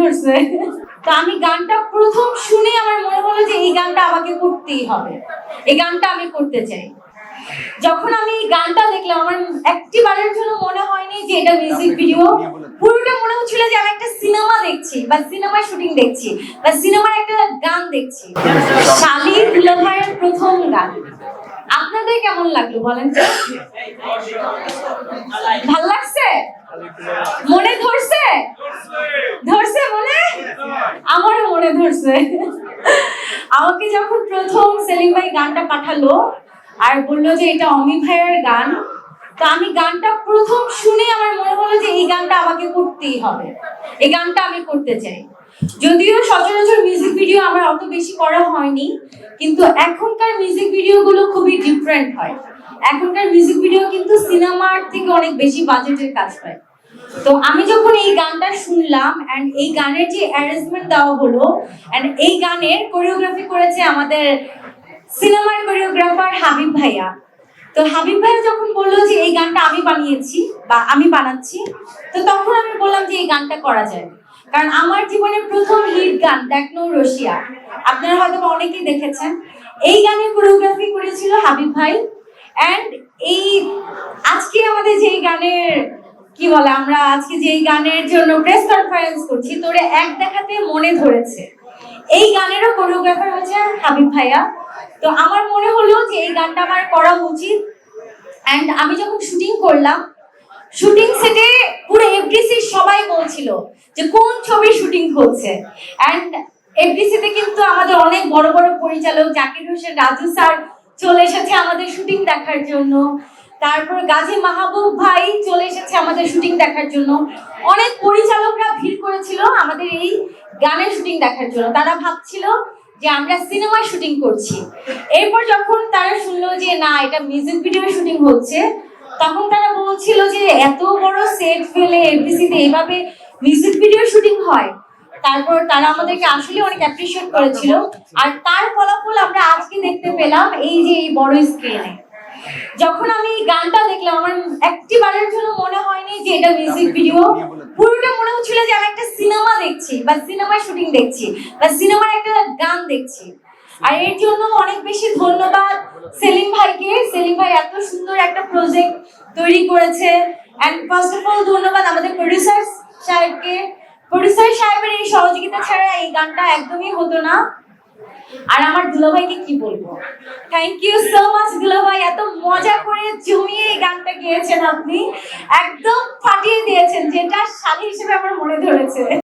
ধরছে। তো আমি গানটা প্রথম শুনে আমার মনে হলো যে এই গানটা আমাকে করতেই হবে। এই গানটা আমি করতে চাই। যখন আমি গানটা দেখলাম, আমার একটি বারের জন্য মনে হয়নি যে এটা মিউজিক ভিডিও পুরোটা মনে হচ্ছিল যে আমি একটা সিনেমা দেখছি বা সিনেমার শুটিং দেখছি বা সিনেমার একটা গান দেখছি। শালি দুলাভাইয়ের প্রথম গান। আপনাদের কেমন লাগল বলেন তো? ভালো লাগছে? মনে ধরছে ধরছে মনে আমারও ধরছে আমাকে যখন প্রথম সেলিম ভাই গানটা পাঠালো আর বলল যে এটা অমি ভাইয়ের গান, তো আমি গানটা প্রথম শুনে আমার মনে হলো যে এই গানটা আমাকে করতেই হবে। এই গানটা আমি করতে চাই। যদিও সচরাচর মিউজিক ভিডিও আমার অত বেশি করা হয়নি, কিন্তু এখনকার মিউজিক ভিডিওগুলো খুবই ডিফারেন্ট হয়। এখনকার মিউজিক ভিডিও কিন্তু সিনেমার থেকে অনেক বেশি বাজেটের কাজ হয়। তো আমি যখন এই গানটা শুনলাম অ্যান্ড এই গানের যে অ্যারেঞ্জমেন্ট দেওয়া হলো অ্যান্ড এই গানের কোরিওগ্রাফি করেছে আমাদের সিনেমার কোরিওগ্রাফার হাবিব ভাইয়া। তো হাবিব ভাইয়া যখন বলল যে এই গানটা আমি বানিয়েছি বা আমি বানাচ্ছি, তো তখন আমি বললাম যে এই গানটা করা যায়। কারণ আমার জীবনে প্রথম হিট গান দেখনো রশিয়া। আপনারা হয়তো অনেকেই দেখেছেন। এই গানের কোরিওগ্রাফি করেছিল হাবিব ভাই। অ্যান্ড এই আজকে আমাদের যে গানের কি বলে, আমরা আজকে যে গানের জন্য প্রেস কনফারেন্স করছি, তোরে এক দেখাতে মনে ধরেছে। এই গানেরও কোরিওগ্রাফার হচ্ছে হাবিব ভাইয়া। তো আমার মনে হলো যে এই গানটা আমার করা উচিত। অ্যান্ড আমি যখন শুটিং করলাম শুটিং সেটে পুরো এফডিসি সবাই বলছিল যে কোন ছবি শুটিং হচ্ছে। অ্যান্ড এফডিসিতে কিন্তু আমাদের অনেক বড় বড় পরিচালক, জাকির হোসেন রাজু স্যার চলে এসেছে আমাদের শুটিং দেখার জন্য। তারপর গাজী মাহবুব ভাই চলে এসেছে আমাদের শুটিং দেখার জন্য। অনেক পরিচালকরা ভিড় করেছিল আমাদের এই গানের শুটিং দেখার জন্য। তারা ভাবছিল যে আমরা সিনেমায় শুটিং করছি। এরপর যখন তারা শুনলো যে না, এটা মিউজিক ভিডিও শুটিং হচ্ছে, তখন তারা বলছিল যে এত বড় সেট ফেলে এফডিসিতে এভাবে মিউজিক ভিডিও শুটিং হয়। তারপর তারা আমাদেরকে আসলে অনেক অ্যাপ্রিসিয়েট করেছিল। আর তার ফলাফল আমরা আজকে দেখতে পেলাম এই যে এই বড় স্ক্রিনে যখন আমি গানটা দেখলাম আমার একটি বারের জন্য মনে হয়নি যে এটা মিউজিক ভিডিও পুরোটা মনে হচ্ছিল যে আমি একটা সিনেমা দেখছি বা সিনেমার শুটিং দেখছি বা সিনেমার একটা গান দেখছি। আর এর জন্য অনেক বেশি ধন্যবাদ সেলিম ভাইকে। সেলিম ভাই এত সুন্দর একটা প্রজেক্ট তৈরি করেছে। অ্যান্ড ফার্স্ট অফ অল ধন্যবাদ আমাদের প্রডিউসার সাহেবকে। প্রডিউসার সাহেবের এই সহযোগিতা ছাড়া এই গানটা একদমই হতো না। আর আমার দুলাভাইকে কি বলব? থ্যাংক ইউ সো মাচ দুলাভাই। এত মজা করে জমিয়ে এই গানটা গিয়েছেন আপনি। একদম ফাটিয়ে দিয়েছেন, যেটা শালী হিসেবে আমার মনে ধরেছে।